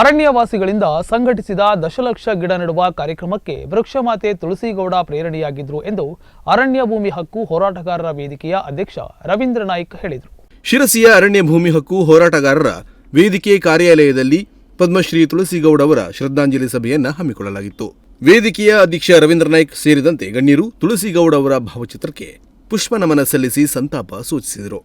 ಅರಣ್ಯವಾಸಿಗಳಿಂದ ಸಂಘಟಿಸಿದ ದಶಲಕ್ಷ ಗಿಡ ನೆಡುವ ಕಾರ್ಯಕ್ರಮಕ್ಕೆ ವೃಕ್ಷಮಾತೆ ತುಳಸಿಗೌಡ ಪ್ರೇರಣೆಯಾಗಿದ್ರು ಎಂದು ಅರಣ್ಯ ಭೂಮಿ ಹಕ್ಕು ಹೋರಾಟಗಾರರ ವೇದಿಕೆಯ ಅಧ್ಯಕ್ಷ ರವೀಂದ್ರ ನಾಯ್ಕ್ ಹೇಳಿದರು. ಶಿರಸಿಯ ಅರಣ್ಯ ಭೂಮಿ ಹಕ್ಕು ಹೋರಾಟಗಾರರ ವೇದಿಕೆ ಕಾರ್ಯಾಲಯದಲ್ಲಿ ಪದ್ಮಶ್ರೀ ತುಳಸಿಗೌಡ ಅವರ ಶ್ರದ್ಧಾಂಜಲಿ ಸಭೆಯನ್ನು ಹಮ್ಮಿಕೊಳ್ಳಲಾಗಿತ್ತು. ವೇದಿಕೆಯ ಅಧ್ಯಕ್ಷ ರವೀಂದ್ರ ನಾಯ್ಕ್ ಸೇರಿದಂತೆ ಗಣ್ಯರು ತುಳಸಿಗೌಡ ಅವರ ಭಾವಚಿತ್ರಕ್ಕೆ ಪುಷ್ಪ ನಮನ ಸಲ್ಲಿಸಿ ಸಂತಾಪ ಸೂಚಿಸಿದರು.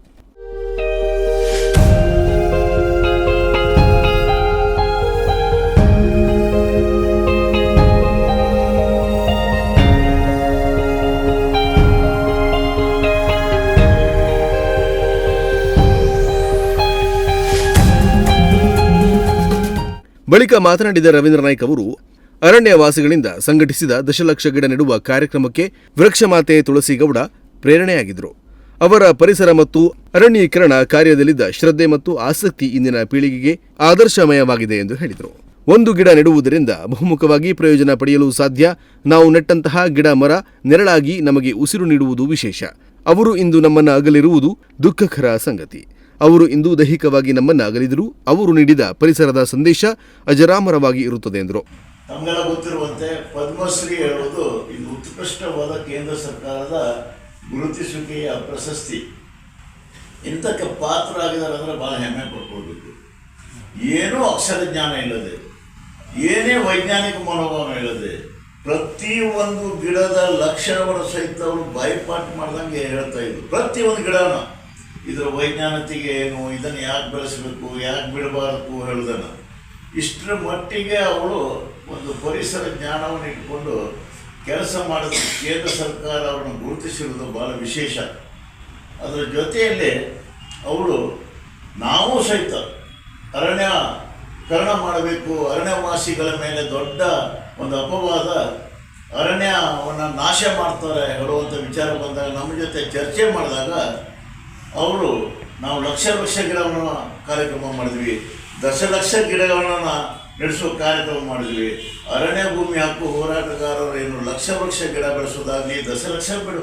ಬಳಿಕ ಮಾತನಾಡಿದ ರವೀಂದ್ರ ನಾಯ್ಕ್ ಅವರು, ಅರಣ್ಯವಾಸಿಗಳಿಂದ ಸಂಘಟಿಸಿದ ದಶಲಕ್ಷ ಗಿಡ ನೆಡುವ ಕಾರ್ಯಕ್ರಮಕ್ಕೆ ವೃಕ್ಷಮಾತೆ ತುಳಸಿಗೌಡ ಪ್ರೇರಣೆಯಾಗಿದ್ದರು. ಅವರ ಪರಿಸರ ಮತ್ತು ಅರಣ್ಯೀಕರಣ ಕಾರ್ಯದಲ್ಲಿದ್ದ ಶ್ರದ್ಧೆ ಮತ್ತು ಆಸಕ್ತಿ ಇಂದಿನ ಪೀಳಿಗೆಗೆ ಆದರ್ಶಮಯವಾಗಿದೆ ಎಂದು ಹೇಳಿದರು. ಒಂದು ಗಿಡ ನೆಡುವುದರಿಂದ ಬಹುಮುಖವಾಗಿ ಪ್ರಯೋಜನ ಪಡೆಯಲು ಸಾಧ್ಯ. ನಾವು ನೆಟ್ಟಂತಹ ಗಿಡ ಮರ ನೆರಳಾಗಿ ನಮಗೆ ಉಸಿರು ನೀಡುವುದು ವಿಶೇಷ. ಅವರು ಇಂದು ನಮ್ಮನ್ನ ಅಗಲಿರುವುದು ದುಃಖಕರ ಸಂಗತಿ. ಅವರು ಇಂದು ದೈಹಿಕವಾಗಿ ನಮ್ಮನ್ನ ಅಗಲಿದರು ಅವರು ನೀಡಿದ ಪರಿಸರದ ಸಂದೇಶ ಅಜರಾಮರವಾಗಿ ಇರುತ್ತದೆ ಎಂದರು. ನಮಗೆಲ್ಲ ಗೊತ್ತಿರುವಂತೆ ಪದ್ಮಶ್ರೀ ಹೇಳುವುದು ಇದು ಉತ್ಕೃಷ್ಟವಾದ ಕೇಂದ್ರ ಸರ್ಕಾರದ ಗುರುತಿಸುವಿಕೆಯ ಪ್ರಶಸ್ತಿ. ಇಂಥಕ್ಕೆ ಪಾತ್ರ ಆಗಿದ್ದಾರೆ ಅಂದರೆ ಭಾಳ ಹೆಮ್ಮೆ ಪಡ್ಕೊಳ್ಬೇಕು ಏನೂ ಅಕ್ಷರ ಜ್ಞಾನ ಇಲ್ಲದೆ, ಏನೇ ವೈಜ್ಞಾನಿಕ ಮನೋಭಾವನೆ ಇಲ್ಲದೆ ಪ್ರತಿಯೊಂದು ಗಿಡದ ಲಕ್ಷಣವನ್ನು ಸಹಿತ ಅವರು ಬಾಯ್ಪಾಟ್ ಮಾಡ್ದಂಗೆ ಹೇಳ್ತಾ ಇದ್ರು. ಪ್ರತಿಯೊಂದು ಗಿಡನ ಇದರ ವೈಜ್ಞಾನಿಕತೆಗೆ ಏನು, ಇದನ್ನು ಯಾಕೆ ಬೆಳೆಸಬೇಕು, ಯಾಕೆ ಬಿಡಬಾರದು ಹೇಳ್ದನು ಇಷ್ಟರ ಮಟ್ಟಿಗೆ ಅವಳು ಒಂದು ಪರಿಸರ ಜ್ಞಾನವನ್ನು ಇಟ್ಕೊಂಡು ಕೆಲಸ ಮಾಡಿದ ಕೇಂದ್ರ ಸರ್ಕಾರ ಅವರನ್ನು ಗುರುತಿಸಿರುವುದು ಭಾಳ ವಿಶೇಷ. ಅದರ ಜೊತೆಯಲ್ಲಿ ಅವಳು ನಾವು ಸಹಿತ ಅರಣ್ಯ ಕರಣ ಮಾಡಬೇಕು. ಅರಣ್ಯವಾಸಿಗಳ ಮೇಲೆ ದೊಡ್ಡ ಒಂದು ಅಪವಾದ ಅರಣ್ಯವನ್ನು ನಾಶ ಮಾಡ್ತಾರೆ ಹೇಳುವಂಥ ವಿಚಾರ ಬಂದಾಗ ನಮ್ಮ ಜೊತೆ ಚರ್ಚೆ ಮಾಡಿದಾಗ ಅವರು ನಾವು ಲಕ್ಷ ಲಕ್ಷ ಗಿಡವನ್ನು ಕಾರ್ಯಕ್ರಮ ಮಾಡಿದ್ವಿ. ದಶಲಕ್ಷ ಗಿಡಗಳನ್ನು ನಡೆಸುವ ಕಾರ್ಯಕ್ರಮ ಮಾಡಿದ್ವಿ. ಅರಣ್ಯ ಭೂಮಿ ಹಕ್ಕು ಹೋರಾಟಗಾರರು ಏನು ಲಕ್ಷ ಲಕ್ಷ ಗಿಡ ಬೆಳೆಸೋದಾಗಲಿ ದಶಲಕ್ಷ ಬಿಡು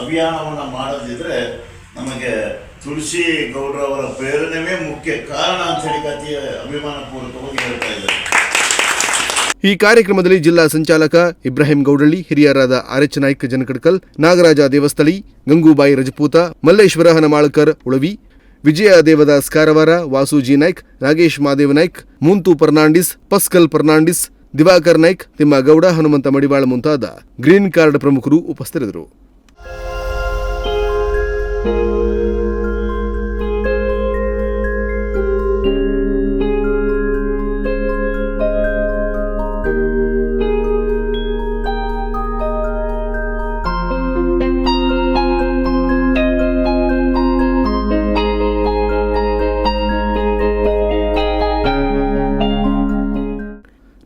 ಅಭಿಯಾನವನ್ನು ಮಾಡದಿದ್ದರೆ ನಮಗೆ ತುಳಸಿ ಗೌಡ್ರವರ ಪ್ರೇರಣೆಯೇ ಮುಖ್ಯ ಕಾರಣ ಅಂತ ಹೇಳಿ ಅತಿ ಅಭಿಮಾನಪೂರ್ವಕವಾಗಿ ಹೇಳ್ತಾ ಇದ್ದಾರೆ. ಈ ಕಾರ್ಯಕ್ರಮದಲ್ಲಿ ಜಿಲ್ಲಾ ಸಂಚಾಲಕ ಇಬ್ರಾಹಿಂ ಗೌಡಳ್ಳಿ, ಹಿರಿಯರಾದ ಆರ್ಎಚ್ ನಾಯ್ಕ ಜನಕಡ್ಕಲ್, ನಾಗರಾಜ ದೇವಸ್ಥಳಿ, ಗಂಗೂಬಾಯಿ ರಜಪೂತ, ಮಲ್ಲೇಶ್ವರ ಹನಮಾಳ್ಕರ್ ಉಳವಿ, ವಿಜಯ ದೇವದಾಸ್ ಕಾರವಾರ, ವಾಸುಜಿ ನಾಯ್ಕ್, ನಾಗೇಶ್ ಮಾದೇವ ನಾಯ್ಕ್, ಮುಂತು ಫರ್ನಾಂಡಿಸ್, ಪಸ್ಕಲ್ ಫರ್ನಾಂಡಿಸ್, ದಿವಾಕರ್ ನಾಯ್ಕ್, ತಿಮ್ಮಗೌಡ, ಹನುಮಂತ ಮಡಿವಾಳ ಮುಂತಾದ ಗ್ರೀನ್ ಕಾರ್ಡ್ ಪ್ರಮುಖರು ಉಪಸ್ಥಿತರಿದ್ದರು.